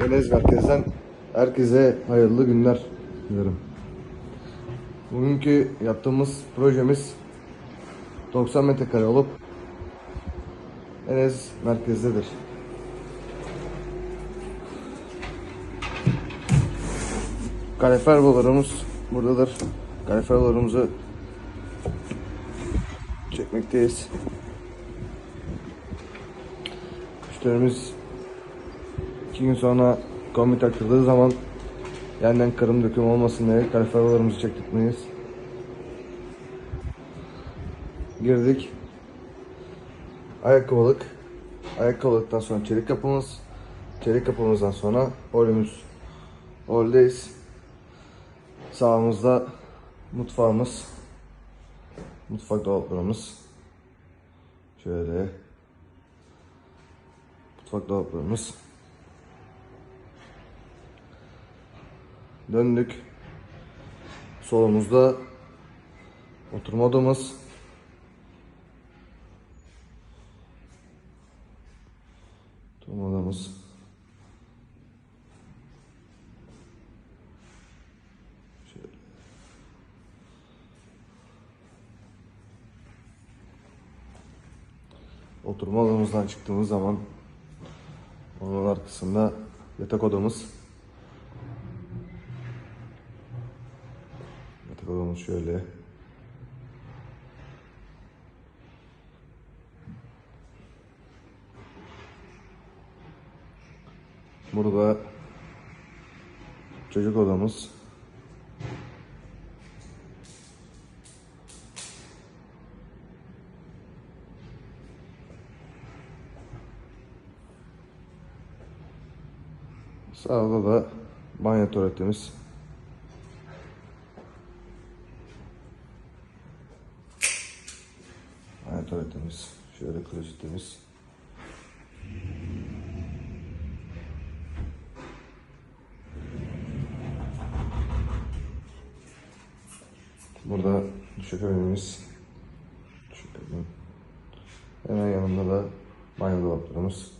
Enes Merkez'den herkese hayırlı günler dilerim. Bugünkü yaptığımız projemiz 90 metrekare olup Enes Merkez'dedir. Kalifer borularımız buradadır. Kalifer borularımızı çekmekteyiz. Müşterimiz iki gün sonra kombi takıldığı zaman yeniden kırım döküm olmasın diye kaliferlerimizi çektirmeyiz. Girdik. Ayakkabılık. Ayakkabılıktan sonra çelik kapımız. Çelik kapımızdan sonra holümüz. Holdeyiz. Sağımızda mutfağımız. Mutfak dolaplarımız. Şöyle. Mutfak dolaplarımız. Döndük. Solumuzda oturma odamız. Oturma odamız. Oturma odamızdan çıktığımız zaman onun arkasında yatak odamız. Odamız şöyle. Burada çocuk odamız. Sağda da banyo tuvaletimiz. Banyo tuvaletimiz. Şöyle klozetimiz. Burada duşakabinimiz. Duşakabin. Hemen yanında da banyo dolaplarımız.